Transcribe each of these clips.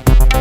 Today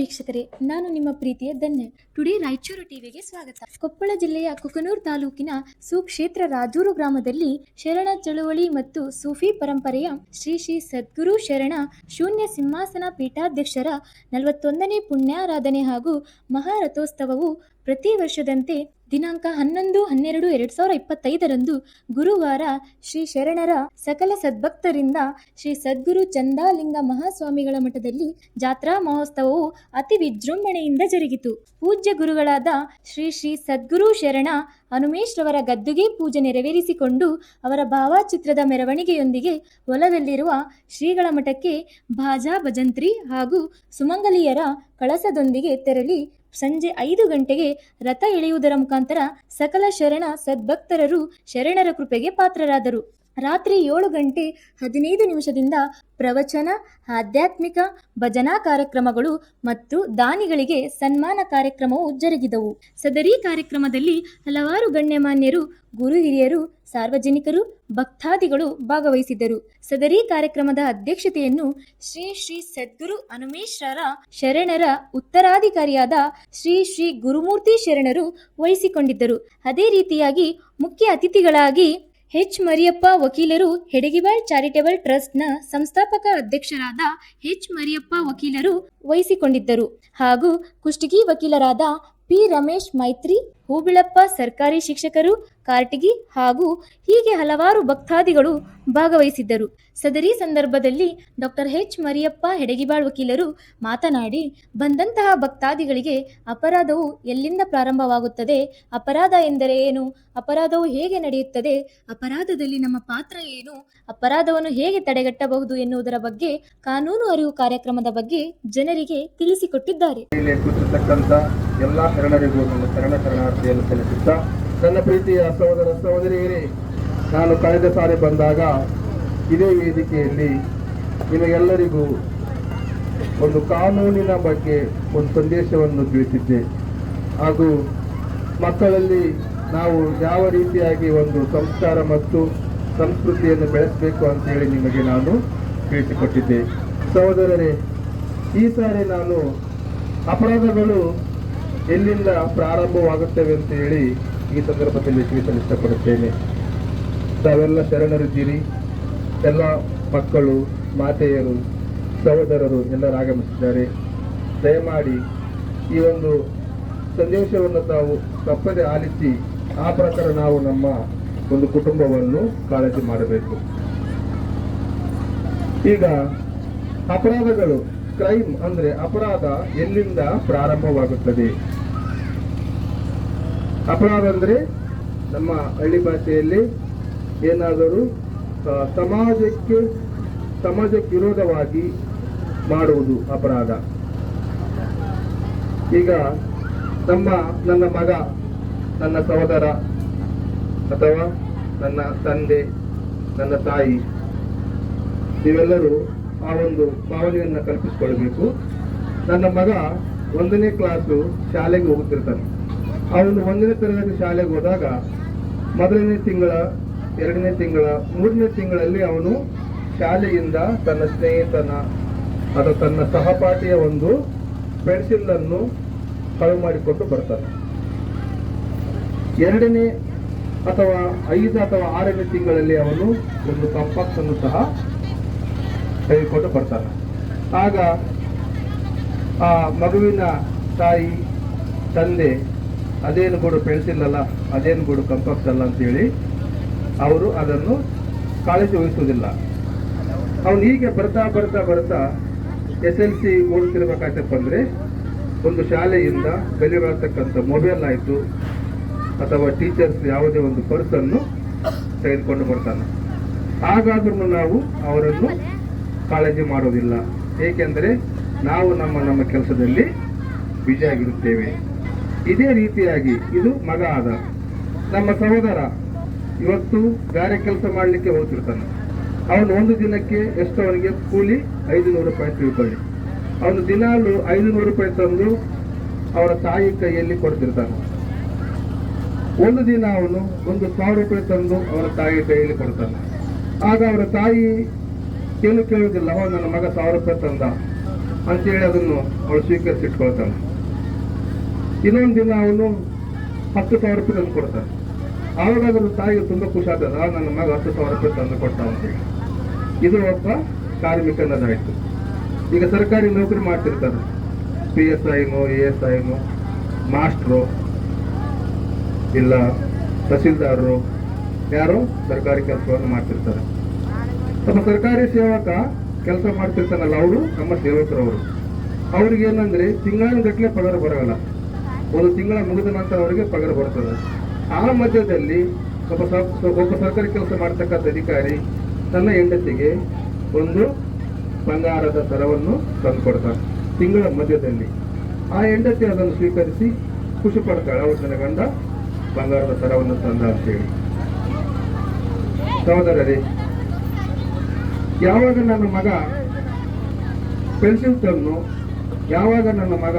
ವೀಕ್ಷಕರೇ, ನಾನು ನಿಮ್ಮ ಪ್ರೀತಿಯ ಧನ್ಯ. ಟುಡೇ ರಾಯಚೂರು ಟಿವಿಗೆ ಸ್ವಾಗತ. ಕೊಪ್ಪಳ ಜಿಲ್ಲೆಯ ಕುಕನೂರ್ ತಾಲೂಕಿನ ಸುಕ್ಷೇತ್ರ ರಾಜೂರು ಗ್ರಾಮದಲ್ಲಿ ಶರಣ ಚಳುವಳಿ ಮತ್ತು ಸೂಫಿ ಪರಂಪರೆಯ ಶ್ರೀ ಶ್ರೀ ಸದ್ಗುರು ಶರಣ ಶೂನ್ಯ ಸಿಂಹಾಸನ ಪೀಠಾಧ್ಯಕ್ಷರ ನಲವತ್ತೊಂದನೇ ಪುಣ್ಯಾರಾಧನೆ ಹಾಗೂ ಮಹಾರಥೋತ್ಸವವು ಪ್ರತಿ ವರ್ಷದಂತೆ ದಿನಾಂಕ ಹನ್ನೊಂದು, ಹನ್ನೆರಡು, ಎರಡ್ ಸಾವಿರದ ಇಪ್ಪತ್ತೈದರಂದು ಗುರುವಾರ ಶ್ರೀ ಶರಣರ ಸಕಲ ಸದ್ಭಕ್ತರಿಂದ ಶ್ರೀ ಸದ್ಗುರು ಚಂದಾಲಿಂಗ ಮಹಾಸ್ವಾಮಿಗಳ ಮಠದಲ್ಲಿ ಜಾತ್ರಾ ಮಹೋತ್ಸವವು ಅತಿ ವಿಜೃಂಭಣೆಯಿಂದ ಜರುಗಿತು. ಪೂಜ್ಯ ಗುರುಗಳಾದ ಶ್ರೀ ಶ್ರೀ ಸದ್ಗುರು ಶರಣ ಹನುಮೇಶ್ರವರ ಗದ್ದುಗೆ ಪೂಜೆ ನೆರವೇರಿಸಿಕೊಂಡು ಅವರ ಭಾವಚಿತ್ರದ ಮೆರವಣಿಗೆಯೊಂದಿಗೆ ಹೊಲದಲ್ಲಿರುವ ಶ್ರೀಗಳ ಮಠಕ್ಕೆ ಭಾಜಾ ಭಜಂತ್ರಿ ಹಾಗೂ ಸುಮಂಗಲಿಯರ ಕಳಸದೊಂದಿಗೆ ತೆರಳಿ ಸಂಜೆ ಐದು ಗಂಟೆಗೆ ರಥ ಎಳೆಯುವುದರ ಮುಖಾಂತರ ಸಕಲ ಶರಣ ಸದ್ಭಕ್ತರರು ಶರಣರ ಕೃಪೆಗೆ ಪಾತ್ರರಾದರು. ರಾತ್ರಿ ಏಳು ಗಂಟೆ ಹದಿನೈದು ನಿಮಿಷದಿಂದ ಪ್ರವಚನ, ಆಧ್ಯಾತ್ಮಿಕ, ಭಜನಾ ಕಾರ್ಯಕ್ರಮಗಳು ಮತ್ತು ದಾನಿಗಳಿಗೆ ಸನ್ಮಾನ ಕಾರ್ಯಕ್ರಮವು ಜರುಗಿದವು. ಸದರಿ ಕಾರ್ಯಕ್ರಮದಲ್ಲಿ ಹಲವಾರು ಗಣ್ಯಮಾನ್ಯರು, ಗುರು ಹಿರಿಯರು, ಸಾರ್ವಜನಿಕರು, ಭಕ್ತಾದಿಗಳು ಭಾಗವಹಿಸಿದ್ದರು. ಸದರಿ ಕಾರ್ಯಕ್ರಮದ ಅಧ್ಯಕ್ಷತೆಯನ್ನು ಶ್ರೀ ಶ್ರೀ ಸದ್ಗುರು ಹನುಮೇಶ್ವರ ಶರಣರ ಉತ್ತರಾಧಿಕಾರಿಯಾದ ಶ್ರೀ ಶ್ರೀ ಗುರುಮೂರ್ತಿ ಶರಣರು ವಹಿಸಿಕೊಂಡಿದ್ದರು. ಅದೇ ರೀತಿಯಾಗಿ ಮುಖ್ಯ ಅತಿಥಿಗಳಾಗಿ ಎಚ್ ಮರಿಯಪ್ಪ ವಕೀಲರು ಹೆಡಗಿಬಾಳ್ ಚಾರಿಟೇಬಲ್ ಟ್ರಸ್ಟ್ನ ಸಂಸ್ಥಾಪಕ ಅಧ್ಯಕ್ಷರಾದ ಎಚ್ ಮರಿಯಪ್ಪ ವಕೀಲರು ವಹಿಸಿಕೊಂಡಿದ್ದರು. ಹಾಗೂ ಕುಷ್ಟಗಿ ವಕೀಲರಾದ ಪಿ ರಮೇಶ್ ಮೈತ್ರಿ ಹೂಬಿಳಪ್ಪ ಸರ್ಕಾರಿ ಶಿಕ್ಷಕರು, ಕಾರ್ಟಿಗಿ ಹಾಗೂ ಹೀಗೆ ಹಲವಾರು ಭಕ್ತಾದಿಗಳು ಭಾಗವಹಿಸಿದ್ದರು. ಸದರಿ ಸಂದರ್ಭದಲ್ಲಿ ಡಾಕ್ಟರ್ ಎಚ್ ಮರಿಯಪ್ಪ ಹೆಡಗಿಬಾಳ್ ವಕೀಲರು ಮಾತನಾಡಿ, ಬಂದಂತಹ ಭಕ್ತಾದಿಗಳಿಗೆ ಅಪರಾಧವು ಎಲ್ಲಿಂದ ಪ್ರಾರಂಭವಾಗುತ್ತದೆ, ಅಪರಾಧ ಎಂದರೆ ಏನು, ಅಪರಾಧವು ಹೇಗೆ ನಡೆಯುತ್ತದೆ, ಅಪರಾಧದಲ್ಲಿ ನಮ್ಮ ಪಾತ್ರ ಏನು, ಅಪರಾಧವನ್ನು ಹೇಗೆ ತಡೆಗಟ್ಟಬಹುದು ಎನ್ನುವುದರ ಬಗ್ಗೆ ಕಾನೂನು ಅರಿವು ಕಾರ್ಯಕ್ರಮದ ಬಗ್ಗೆ ಜನರಿಗೆ ತಿಳಿಸಿಕೊಟ್ಟಿದ್ದಾರೆ. ಎಲ್ಲ ಶರಣರಿಗೂ ಶರಣ ಶರಣ ಶರಣಾರ್ಥಿಯನ್ನು ಸಲ್ಲಿಸುತ್ತಾ ನನ್ನ ಪ್ರೀತಿಯ ಸಹೋದರ ಸಹೋದರಿಯರೇ, ನಾನು ಕಳೆದ ಸಾರಿ ಬಂದಾಗ ಇದೇ ವೇದಿಕೆಯಲ್ಲಿ ನಿಮಗೆಲ್ಲರಿಗೂ ಒಂದು ಕಾನೂನಿನ ಬಗ್ಗೆ ಒಂದು ಸಂದೇಶವನ್ನು ತಿಳಿಸಿದ್ದೆ. ಹಾಗೂ ಮಕ್ಕಳಲ್ಲಿ ನಾವು ಯಾವ ರೀತಿಯಾಗಿ ಒಂದು ಸಂಸ್ಕಾರ ಮತ್ತು ಸಂಸ್ಕೃತಿಯನ್ನು ಬೆಳೆಸಬೇಕು ಅಂತೇಳಿ ನಿಮಗೆ ನಾನು ತಿಳಿಸಿಕೊಟ್ಟಿದ್ದೆ. ಸಹೋದರರೇ, ಈ ಸಾರಿ ನಾನು ಅಪರಾಧಗಳು ಎಲ್ಲಿಂದ ಪ್ರಾರಂಭವಾಗುತ್ತವೆ ಅಂತ ಹೇಳಿ ಈ ಸಂದರ್ಭದಲ್ಲಿ ತಿಳಿಸಲು ಇಷ್ಟಪಡುತ್ತೇನೆ ತಾವೆಲ್ಲ ಶರಣರಿದ್ದೀರಿ. ಎಲ್ಲ ಮಕ್ಕಳು, ಮಾತೆಯರು, ಸಹೋದರರು ಎಲ್ಲರೂ ಆಗಮಿಸಿದ್ದಾರೆ. ದಯಮಾಡಿ ಈ ಒಂದು ಸಂದೇಶವನ್ನು ತಾವು ತಪ್ಪದೆ ಆಲಿಸಿ ಆ ಪ್ರಕಾರ ನಾವು ನಮ್ಮ ಒಂದು ಕುಟುಂಬವನ್ನು ಕಾಳಜಿ ಮಾಡಬೇಕು. ಈಗ ಅಪರಾಧಗಳು ಕ್ರೈಮ್ ಅಂದ್ರೆ ಅಪರಾಧ ಎಲ್ಲಿಂದ ಪ್ರಾರಂಭವಾಗುತ್ತದೆ? ಅಪರಾಧ ಅಂದ್ರೆ ನಮ್ಮ ಹಳ್ಳಿ ಭಾಷೆಯಲ್ಲಿ ಏನಾದರೂ ಸಮಾಜಕ್ಕೆ ಸಮಾಜಕ್ಕೆ ವಿರೋಧವಾಗಿ ಮಾಡುವುದು ಅಪರಾಧ. ಈಗ ನಮ್ಮ, ನನ್ನ ಮಗ, ನನ್ನ ಸಹೋದರ ಅಥವಾ ನನ್ನ ತಂದೆ, ನನ್ನ ತಾಯಿ ನೀವೆಲ್ಲರೂ ಆ ಒಂದು ಭಾವನೆಯನ್ನು ಕಲ್ಪಿಸಿಕೊಳ್ಬೇಕು. ನನ್ನ ಮಗ ಒಂದನೇ ಕ್ಲಾಸು ಶಾಲೆಗೆ ಹೋಗುತ್ತಿರ್ತಾನೆ ಅವನು ಒಂದನೇ ತರಗತಿ ಶಾಲೆಗೆ ಹೋದಾಗ ಮೊದಲನೇ ತಿಂಗಳ, ಎರಡನೇ ತಿಂಗಳ, ಮೂರನೇ ತಿಂಗಳಲ್ಲಿ ಅವನು ಶಾಲೆಯಿಂದ ತನ್ನ ಸ್ನೇಹಿತನ ಅಥವಾ ತನ್ನ ಸಹಪಾಠಿಯ ಒಂದು ಪೆನ್ಸಿಲ್ ಅನ್ನು ಕಳು ಮಾಡಿಕೊಂಡು ಬರ್ತಾನೆ. ಎರಡನೇ ಅಥವಾ ಐದು ಅಥವಾ ಆರನೇ ತಿಂಗಳಲ್ಲಿ ಅವನು ಒಂದು ಕಂಪಾಕ್ಸನ್ನು ಸಹ ತೆಗೆದುಕೊಂಡು ಬರ್ತಾನೆ ಆಗ ಆ ಮಗುವಿನ ತಾಯಿ, ತಂದೆ, ಅದೇನು ಗೂಡು ಬೆಳೆಸಿಲ್ಲಲ್ಲ ಅದೇನು ಗೂಡು ಅಲ್ಲ ಅಂತೇಳಿ ಅವರು ಅದನ್ನು ಕಾಳಜಿ ವಹಿಸುವುದಿಲ್ಲ. ಅವನು ಹೀಗೆ ಬರ್ತಾ ಬರ್ತಾ ಬರ್ತಾ ಎಸ್ ಎಲ್ ಸಿ ಓಡ್ತಿರ್ಬೇಕಾಯ್ತಪ್ಪ ಅಂದರೆ ಒಂದು ಶಾಲೆಯಿಂದ ಬೆಲೆ ಮೊಬೈಲ್ ಆಯಿತು ಅಥವಾ ಟೀಚರ್ಸ್ ಯಾವುದೇ ಒಂದು ಪರ್ಸನ್ನು ತೆಗೆದುಕೊಂಡು ಬರ್ತಾನೆ. ಹಾಗಾದ್ರೂ ನಾವು ಅವರನ್ನು ಕಾಳಜಿ ಮಾಡೋದಿಲ್ಲ. ಏಕೆಂದರೆ ನಾವು ನಮ್ಮ ನಮ್ಮ ಕೆಲಸದಲ್ಲಿ ಬಿಜಿಯಾಗಿರುತ್ತೇವೆ ಇದೇ ರೀತಿಯಾಗಿ ಇದು ಮಗ ಆದ. ನಮ್ಮ ಸಹೋದರ ಇವತ್ತು ಗಾರೆ ಕೆಲಸ ಮಾಡಲಿಕ್ಕೆ ಹೋಗ್ತಿರ್ತಾನೆ. ಅವನು ಒಂದು ದಿನಕ್ಕೆ ಎಷ್ಟು ಅವನಿಗೆ ಕೂಲಿ ಐದು ನೂರು ರೂಪಾಯಿ ತಿಳ್ಕೊಳ್ಳಿ. ಅವನು ದಿನಾಲು ಐದುನೂರು ರೂಪಾಯಿ ತಂದು ಅವರ ತಾಯಿ ಕೈಯಲ್ಲಿ ಕೊಡ್ತಿರ್ತಾನೆ. ಒಂದು ದಿನ ಅವನು ಒಂದು ಸಾವಿರ ರೂಪಾಯಿ ತಂದು ಅವರ ತಾಯಿ ಕೈಯಲ್ಲಿ ಕೊಡ್ತಾನೆ. ಆಗ ಅವರ ತಾಯಿ ಏನು ಕೇಳುವುದಿಲ್ಲ. ಅವ ನನ್ನ ಮಗ ಸಾವಿರ ರೂಪಾಯಿ ತಂದ. ಅಂತೇಳಿ ಅದನ್ನು ಅವಳು ಸ್ವೀಕರಿಸಿಟ್ಕೊಳ್ತಾನೆ ಇನ್ನೊಂದು ದಿನ ಅವನು ಹತ್ತು ಸಾವಿರ ರೂಪಾಯಿ ತಂದು ಕೊಡ್ತಾನೆ. ಆವಾಗ ಅದರ ತಾಯಿಗೆ ತುಂಬಾ ಖುಷಿ ಆಗ್ತದೆ ನನ್ನ ಮಗ ಹತ್ತು ಸಾವಿರ ರೂಪಾಯಿ ತಂದು ಕೊಟ್ಟ ಅಂತೇಳಿ ಇದು ಒಬ್ಬ ಕಾರ್ಮಿಕನದಾಯ್ತು ಈಗ ಸರ್ಕಾರಿ ನೌಕರಿ ಮಾಡ್ತಿರ್ತಾರೆ. ಪಿ ಎಸ್ ಐನು ಎ ಎಸ್ ಐನು ಮಾಸ್ಟ್ರು, ಇಲ್ಲ, ತಹಸೀಲ್ದಾರರು, ಯಾರು ಸರ್ಕಾರಿ ಕೆಲಸವನ್ನು ಮಾಡ್ತಿರ್ತಾರೆ. ತಮ್ಮ ಸರ್ಕಾರಿ ಸೇವಕ ಕೆಲಸ ಮಾಡ್ತಿರ್ತಾನಲ್ಲ ಅವರು, ನಮ್ಮ ಸೇವಕರವರು. ಅವ್ರಿಗೆ ಏನಂದ್ರೆ ತಿಂಗಳಿನ ಗಟ್ಟಲೆ ಪಗಾರ ಬರೋಲ್ಲ. ಒಂದು ತಿಂಗಳ ಮುಗಿದ ನಂತರ ಅವರಿಗೆ ಪಗಾರ ಬರ್ತದೆ. ಆ ಮಧ್ಯದಲ್ಲಿ ಒಬ್ಬ ಒಬ್ಬ ಸರ್ಕಾರಿ ಕೆಲಸ ಮಾಡ್ತಕ್ಕಂಥ ಅಧಿಕಾರಿ ತನ್ನ ಹೆಂಡತಿಗೆ ಒಂದು ಬಂಗಾರದ ದರವನ್ನು ತಂದು ಕೊಡ್ತಾನೆ ತಿಂಗಳ ಮಧ್ಯದಲ್ಲಿ. ಆ ಹೆಂಡತಿ ಅದನ್ನು ಸ್ವೀಕರಿಸಿ ಖುಷಿ ಪಡ್ತಾಳೆ, ಅವ್ರು ನನ್ನ ಗಂಡ ಬಂಗಾರದ ದರವನ್ನು ತಂದ ಅಂತೇಳಿ. ಸಹೋದರರೇ ಯಾವಾಗ ನನ್ನ ಮಗ ಪೆನ್ಸಿಲ್ ತಂದು ಯಾವಾಗ ನನ್ನ ಮಗ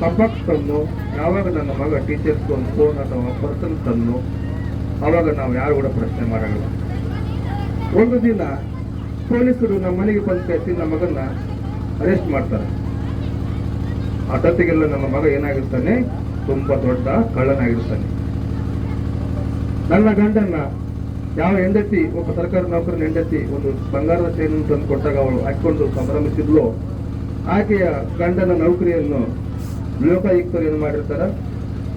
ಕಂಪಾಕ್ಸ್ ತಂದು ಯಾವಾಗ ನನ್ನ ಮಗ ಟೀಚರ್ಸ್ ಒಂದು ಫೋನ್ ಅಥವಾ ಪರ್ಸನ್ ತಂದು ಆವಾಗ ನಾವು ಯಾರು ಕೂಡ ಪ್ರಶ್ನೆ ಮಾಡಲ್ಲ. ಒಂದು ದಿನ ಪೊಲೀಸರು ನಮ್ಮ ಮನೆಗೆ ಬಂದು ಕಳಿಸಿ ನಮ್ಮ ಮಗನ್ನ ಅರೆಸ್ಟ್ ಮಾಡ್ತಾರೆ. ಅಟತ್ತಿಗೆಲ್ಲ ನನ್ನ ಮಗ ಏನಾಗಿರ್ತಾನೆ? ತುಂಬಾ ದೊಡ್ಡ ಕಳ್ಳನಾಗಿರ್ತಾನೆ. ನನ್ನ ಗಂಡನ್ನ ಯಾವ ಹೆಂಡತಿ, ಒಬ್ಬ ಸರ್ಕಾರಿ ನೌಕರನ ಹೆಂಡತಿ ಒಂದು ಬಂಗಾರದ ಚೈನನ್ನು ತಂದು ಕೊಟ್ಟಾಗ ಅವಳು ಹಾಕೊಂಡು ಸಂಭ್ರಮಿಸಿದ್ಲು, ಆಕೆಯ ಗಂಡನ ನೌಕರಿಯನ್ನು ಲೋಕಾಯುಕ್ತರು ಏನು ಮಾಡಿರ್ತಾರ?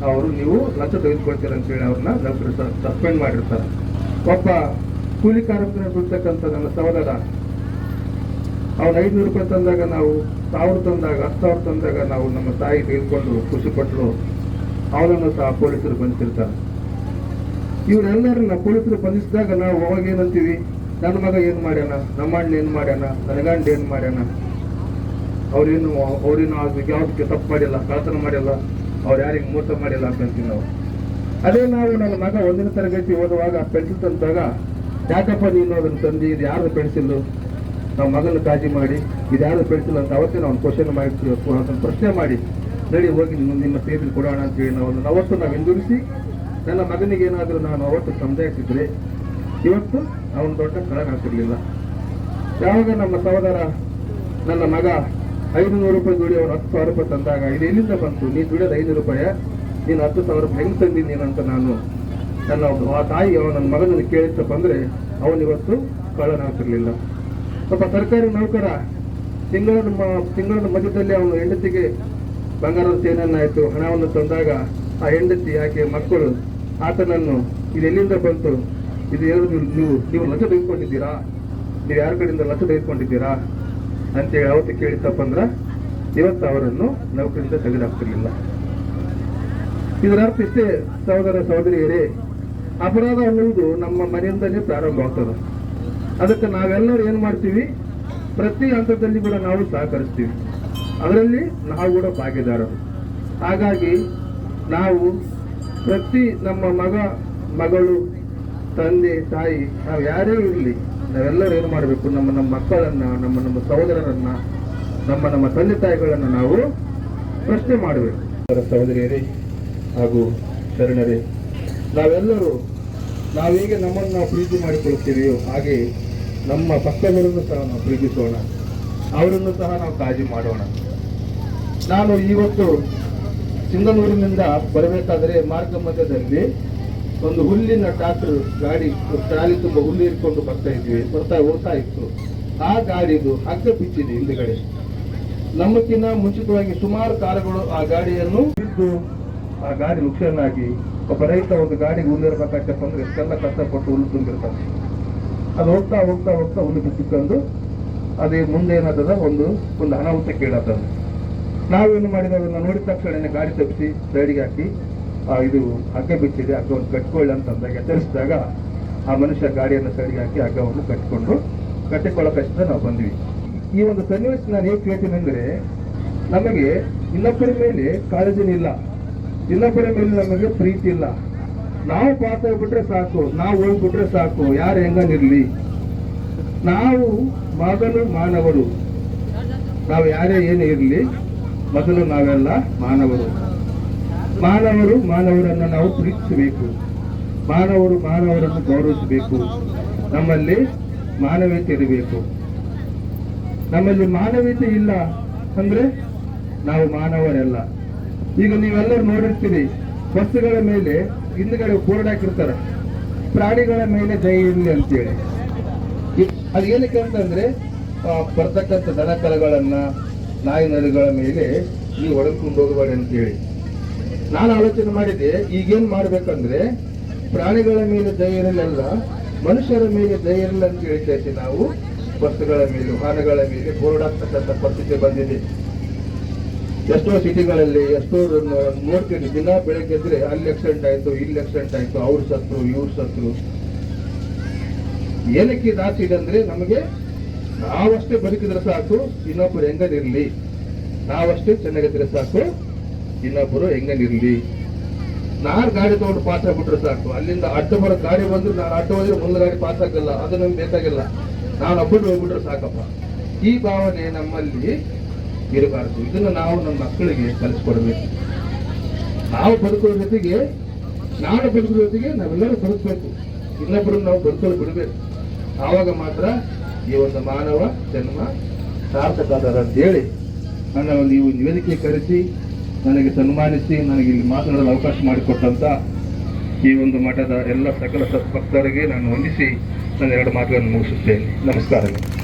ಅವರು, ನೀವು ಲಂಚ ತೆಗೆದುಕೊಳ್ತೀರ ಅಂತೇಳಿ ಅವ್ರನ್ನ ನೌಕರಿ ಸಸ್ಪೆಂಡ್ ಮಾಡಿರ್ತಾರೆ. ಒಬ್ಬ ಕೂಲಿ ಕಾರ್ಮಿಕರ ಬಿಡ್ತಕ್ಕಂಥ ನನ್ನ ಸಹೋದರ, ಅವನು ಐದುನೂರು ರೂಪಾಯಿ ತಂದಾಗ ನಾವು ಸಾವಿರ ತಂದಾಗ, ಹತ್ತು ಸಾವಿರ ತಂದಾಗ ನಾವು ನಮ್ಮ ತಾಯಿ ತೆಗೆದುಕೊಂಡು ಖುಷಿ ಪಟ್ಟರು ಅವನನ್ನು ಸಹ ಪೊಲೀಸರು ಬಂಧಿಸಿರ್ತಾರೆ. ಇವರೆಲ್ಲರನ್ನ ಪೊಲೀಸರು ಬಂಧಿಸಿದಾಗ ನಾವು ಅವಾಗ ಏನಂತೀವಿ? ನನ್ನ ಮಗ ಏನು ಮಾಡ್ಯಾನ? ನಮ್ಮ ಅಣ್ಣ ಏನು ಮಾಡ್ಯಾನ? ನನ್ನ ಗಂಡ ಏನ್ ಮಾಡ್ಯಾನ? ಅವ್ರೇನು ಅವ್ರೇನು ಅದಕ್ಕೆ ಯಾವ್ದಕ್ಕೆ ತಪ್ಪು ಮಾಡಿಲ್ಲ ಕಳತನ ಮಾಡಿಲ್ಲ, ಅವ್ರು ಯಾರಿಗೆ ಮೋಸ ಮಾಡಿಲ್ಲ ಅಂತ ಅಂತೀವಿ ನಾವು. ಅದೇ ನಾವು ನನ್ನ ಮಗ ಒಂದನೇ ತರಗತಿ ಓದುವಾಗ ಪೆನ್ಸಿಲ್ ತಂದಾಗ ಯಾಕಪ್ಪ ನೀನು ಅದನ್ನು ತಂದು? ಇದು ಯಾರು ಪೆನ್ಸಿಲ್ಲು ನಮ್ಮ ಮಗನ ಕಾಜಿ ಮಾಡಿ, ಇದು ಯಾರು ಪೆನ್ಸಿಲ್ ಅಂತ ಅವತ್ತೇ ನಾವು ಕ್ವಶನ್ ಮಾಡಿರ್ತೀವಿ ಅದನ್ನು ಪ್ರಶ್ನೆ ಮಾಡಿ. ನಡಿ ಹೋಗಿ ನಿಮ್ಮ ಸ್ನೇಹಿತರು ಕೊಡೋಣ ಅಂತ ಹೇಳಿ ನಾವು ಅವತ್ತು ನಾವು ಹಿಂದಿರಿಸಿ ನನ್ನ ಮಗನಿಗೆ ಏನಾದರೂ ನಾನು ಅವತ್ತು ಸಮಜಾಯಿಸಿದ್ರೆ ಇವತ್ತು ಅವನು ದೊಡ್ಡ ಕಳನಾಗ್ತಿರ್ಲಿಲ್ಲ ಯಾವಾಗ ನಮ್ಮ ಸಹೋದರ, ನನ್ನ ಮಗ ಐದುನೂರು ರೂಪಾಯಿ ದುಡಿ ಅವನು ಹತ್ತು ಸಾವಿರ ರೂಪಾಯಿ ತಂದಾಗ, ಇದು ಎಲ್ಲಿಂದ ಬಂತು? ನೀನು ದುಡಿಯೋದು ಐದು ರೂಪಾಯಿ, ನೀನು ಹತ್ತು ಸಾವಿರ ರೂಪಾಯಿ ಹೆಂಗೆ ತಂದಿದ್ದೀನಿ ಅಂತ ನಾನು ನನ್ನ ಆ ತಾಯಿ ಅವನು ನನ್ನ ಮಗನನ್ನು ಕೇಳಿತ್ತಪ್ಪ ಬಂದರೆ, ಅವನು ಇವತ್ತು ಹಾಕಿರಲಿಲ್ಲ ಒಬ್ಬ ಸರ್ಕಾರಿ ನೌಕರ, ತಿಂಗಳ ತಿಂಗಳ ಮಧ್ಯದಲ್ಲಿ ಅವನ ಹೆಂಡತಿಗೆ ಬಂಗಾರದ ಚೇನನ್ನಾಯ್ತು ಹಣವನ್ನು ತಂದಾಗ ಆ ಹೆಂಡತಿ ಆಕೆ ಮಕ್ಕಳು ಆತನನ್ನು ಇದೆಲ್ಲಿಂದ ಬಂತು? ಇದು ನೀವು- ನೀವು ನೀವು ಲಂಚ ತೆಗೆದುಕೊಂಡಿದ್ದೀರಾ? ನೀವು ಯಾರ ಕಡೆಯಿಂದ ಲಂಚ ತೆಗೆದುಕೊಂಡಿದ್ದೀರಾ? ಅಂತೇಳಿ ಅವತ್ತು ಕೇಳಿತಪ್ಪ ಅಂದ್ರೆ ಇವತ್ತು ಅವರನ್ನು ನೌಕರಿಯಿಂದ ತೆಗೆದಾಕ್ತಿರ್ಲಿಲ್ಲ. ಇದರ ಅರ್ಥ ಇಷ್ಟೇ, ಸಹೋದರ, ಸಹೋದರಿಯರೇ. ಅಪರಾಧ ಅನ್ನುವುದು ನಮ್ಮ ಮನೆಯಿಂದಲೇ ಪ್ರಾರಂಭ ಆಗ್ತದೆ. ಅದಕ್ಕೆ ನಾವೆಲ್ಲರೂ ಏನು ಮಾಡ್ತೀವಿ? ಪ್ರತಿ ಹಂತದಲ್ಲಿ ಕೂಡ ನಾವು ಸಹಕರಿಸ್ತೀವಿ. ಅದರಲ್ಲಿ ನಾವು ಕೂಡ ಭಾಗಿದಾರರು. ಹಾಗಾಗಿ ನಾವು ಪ್ರತಿ ನಮ್ಮ ಮಗ, ಮಗಳು, ತಂದೆ, ತಾಯಿ, ನಾವು ಯಾರೇ ಇರಲಿ, ನಾವೆಲ್ಲರೂ ಏನು ಮಾಡಬೇಕು? ನಮ್ಮ ನಮ್ಮ ಮಕ್ಕಳನ್ನ, ನಮ್ಮ ನಮ್ಮ ಸಹೋದರರನ್ನ, ನಮ್ಮ ನಮ್ಮ ತಂದೆ ತಾಯಿಗಳನ್ನ ನಾವು ಪ್ರಶ್ನೆ ಮಾಡಬೇಕು. ಸಹೋದರಿಯರೇ ಹಾಗೂ ಶರಣರೇ ನಾವೆಲ್ಲರೂ ನಾವು ಹೇಗೆ ನಮ್ಮನ್ನು ನಾವು ಪ್ರೀತಿ ಮಾಡಿಕೊಳ್ಳುತ್ತೇವೆಯೋ ಹಾಗೆ ನಮ್ಮ ಪಕ್ಕದವರನ್ನು ಸಹ ನಾವು ಪ್ರೀತಿಸೋಣ. ಅವರನ್ನು ಸಹ ನಾವು ಕಾಳಜಿ ಮಾಡೋಣ. ನಾನು ಇವತ್ತು ಸಿಂಗನೂರಿನಿಂದ ಬರಬೇಕಾದರೆ ಮಾರ್ಗ ಮಧ್ಯದಲ್ಲಿ ಒಂದು ಹುಲ್ಲಿನ ಟ್ರಾಕ್ಟರ್ ಗಾಡಿ, ಟ್ರಾಲಿ ತುಂಬ ಹುಲ್ಲು ಇಟ್ಕೊಂಡು ಬರ್ತಾ ಇದ್ವಿ, ಬರ್ತಾ ಹೋಗ್ತಾ ಇತ್ತು. ಆ ಗಾಡಿದು ಹಗ್ಗ ಬಿಚ್ಚಿದೆ ಹಿಂದುಗಡೆ. ನಮ್ಮಕ್ಕಿಂತ ಮುಂಚಿತವಾಗಿ ಸುಮಾರು ಕಾರುಗಳು ಆ ಗಾಡಿಯನ್ನು ಬಿದ್ದು ಆ ಗಾಡಿ ನುಕ್ಸಾನಾಗಿ ಒಬ್ಬ ರೈತ ಒಂದು ಗಾಡಿಗೆ ಹುಲ್ಲಿರ್ಬೇಕಾಗ್ತಪ್ಪ ಅಂದ್ರೆ ಎಷ್ಟೆಲ್ಲ ಕಷ್ಟಪಟ್ಟು ಹುಲ್ಲು ತುಂಬಿರ್ತಾನೆ. ಅದು ಹೋಗ್ತಾ ಹೋಗ್ತಾ ಹೋಗ್ತಾ ಹುಲ್ಲು ಬಿಚ್ಚಿಕೊಂಡು ಅದೇ ಮುಂದೆ ಏನಾಗ್ತದ ಒಂದು ಒಂದು ಅನಾಹುತ ಕೇಳತ್ತದ ನಾವೇನು ಮಾಡಿದಾಗ ನಾವು ನೋಡಿದ ತಕ್ಷಣ ಗಾಡಿ ತಪ್ಪಿಸಿ ಸೈಡ್ಗೆ ಹಾಕಿ ಇದು ಹಗ್ಗ ಬಿಚ್ಚಿದೆ, ಹಗ್ಗವನ್ನು ಕಟ್ಕೊಳ್ಳಿ ಅಂತ ಅಂದಾಗ ಎಚ್ಚರಿಸಿದಾಗ ಆ ಮನುಷ್ಯ ಗಾಡಿಯನ್ನು ಸೈಡ್ಗೆ ಹಾಕಿ ಹಗ್ಗವನ್ನು ಕಟ್ಟಿಕೊಂಡು ಕಟ್ಟಿಕೊಳ್ಳೋ ಕಷ್ಟ ನಾವು ಬಂದ್ವಿ. ಈ ಒಂದು ಸನ್ನಿವೇಶ ನಾನು ಏನು ಕೇಳ್ತೀನಿ ಅಂದರೆ, ನಮಗೆ ಇನ್ನೊಬ್ಬರ ಮೇಲೆ ಕಾಳಜಿನ ಇಲ್ಲ. ಇನ್ನೊಬ್ಬರ ಮೇಲೆ ನಮಗೆ ಪ್ರೀತಿ ಇಲ್ಲ. ನಾವು ಪಾಸ್ ಹೋಗ್ಬಿಟ್ರೆ ಸಾಕು, ನಾವು ಹೋಗ್ಬಿಟ್ರೆ ಸಾಕು, ಯಾರು ಹೆಂಗನಿರ್ಲಿ? ನಾವು ಮಗನು ಮಾನವರು ನಾವು ಯಾರೇ ಏನೇ ಇರಲಿ ಮೊದಲು ನಾವೆಲ್ಲ ಮಾನವರು. ಮಾನವರು ಮಾನವರನ್ನು ನಾವು ಪ್ರೀತಿಸಬೇಕು. ಮಾನವರು ಮಾನವರನ್ನು ಗೌರವಿಸಬೇಕು. ನಮ್ಮಲ್ಲಿ ಮಾನವೀಯತೆ ಇರಬೇಕು. ನಮ್ಮಲ್ಲಿ ಮಾನವೀಯತೆ ಇಲ್ಲ ಅಂದ್ರೆ ನಾವು ಮಾನವರಲ್ಲ. ಈಗ ನೀವೆಲ್ಲರೂ ನೋಡಿರ್ತೀರಿ, ಬಸ್ಸುಗಳ ಮೇಲೆ ಹಿಂದ್ಗಡೆ ಬೋರ್ಡ್ ಹಾಕಿರ್ತಾರೆ. ಪ್ರಾಣಿಗಳ ಮೇಲೆ ದಯ ಇರಲಿ ಅಂತೇಳಿ. ಅದು ಏನಕ್ಕೆ ಅಂತಂದ್ರೆ ಬರ್ತಕ್ಕಂಥ ದನ ಕರಗಳನ್ನ ನಾಯಿ ನರಿಗಳ ಮೇಲೆ ಈ ಹೊಡೆದುಕೊಂಡು ಅಂತ ಅಂತೇಳಿ ನಾನು ಆಲೋಚನೆ ಮಾಡಿದ್ದೆ, ಈಗೇನ್ ಮಾಡ್ಬೇಕಂದ್ರೆ ಪ್ರಾಣಿಗಳ ಮೇಲೆ ದಯ ಇರಲಿಲ್ಲ, ಮನುಷ್ಯರ ಮೇಲೆ ದಯ ಇರಲಿಲ್ಲ ಅಂತ ಹೇಳ್ತಾ ಇದ್ದೀವಿ ನಾವು. ಬಸ್ಸುಗಳ ಮೇಲೆ, ವಾಹನಗಳ ಮೇಲೆ ಬೋರ್ಡ್ ಹಾಕ್ತಕ್ಕಂಥ ಪರಿಸ್ಥಿತಿ ಬಂದಿದೆ. ಎಷ್ಟೋ ಸಿಟಿಗಳಲ್ಲಿ, ಎಷ್ಟೋ ನೋಡ್ತೀವಿ ದಿನ ಬೆಳಗ್ಗೆ ಎದ್ರೆ ಅಲ್ಲಿ ಆಕ್ಸಿಡೆಂಟ್ ಆಯ್ತು, ಇಲ್ಲಿ ಆಕ್ಸಿಡೆಂಟ್ ಆಯ್ತು, ಅವ್ರು ಸತ್ರು, ಇವ್ರು ಸತ್ರು. ಏನಕ್ಕೆ ಇದು ಆಗ್ತಿದೆ ಅಂದ್ರೆ ನಮಗೆ ನಾವಷ್ಟೇ ಬದುಕಿದ್ರೆ ಸಾಕು ಇನ್ನೊಬ್ಬರು ಹೆಂಗನಿರ್ಲಿ. ನಾವಷ್ಟೇ ಚೆನ್ನಾಗಿದ್ರೆ ಸಾಕು ಇನ್ನೊಬ್ಬರು ಹೆಂಗನಿರ್ಲಿ. ನಾನು ಗಾಡಿ ತಗೊಂಡು ಪಾಸ್ ಆಗ್ಬಿಟ್ರೆ ಸಾಕು. ಅಲ್ಲಿಂದ ಅಡ್ಡ ಬರೋ ಗಾಡಿ ಬಂದ್ರೆ, ನಾನು ಅಡ್ಡ ಹೋದ್ರೆ ಮುಂದೆ ಗಾಡಿ ಪಾಸ್ ಆಗಲ್ಲ, ಅದು ನಮ್ಗೆ ಬೇಕಾಗಿಲ್ಲ. ನಾನು ಒಬ್ಬರು ಹೋಗ್ಬಿಟ್ರೆ ಸಾಕಪ್ಪ. ಈ ಭಾವನೆ ನಮ್ಮಲ್ಲಿ ಇರಬಾರದು. ಇದನ್ನ ನಾವು ನಮ್ಮ ಮಕ್ಕಳಿಗೆ ಕಲಿಸ್ಕೊಡ್ಬೇಕು. ನಾವು ಬದುಕುವ ಜೊತೆಗೆ, ನಾನು ಬದುಕುವ ಜೊತೆಗೆ ನಾವೆಲ್ಲರೂ ಬದುಕಬೇಕು. ಇನ್ನೊಬ್ಬರನ್ನು ನಾವು ಬದುಕಲು ಬಿಡಬೇಕು. ಆವಾಗ ಮಾತ್ರ ಈ ಒಂದು ಮಾನವ, ಜನ್ಮ ಸಾರ್ಥಕ ಅಂತೇಳಿ ನನ್ನ ಒಂದು ಈ ಒಂದು ವೇದಿಕೆ ಕರೆಸಿ, ನನಗೆ ಸನ್ಮಾನಿಸಿ, ನನಗೆ ಇಲ್ಲಿ ಮಾತನಾಡಲು ಅವಕಾಶ ಮಾಡಿಕೊಟ್ಟಂತ ಈ ಒಂದು ಮಠದ ಎಲ್ಲ ಸಕಲ ಸತ್ಭಕ್ತರಿಗೆ ನಾನು ವಂದಿಸಿ ನನ್ನ ಎರಡು ಮಾತುಗಳನ್ನು ಮುಗಿಸುತ್ತೇನೆ. ನಮಸ್ಕಾರಗಳು.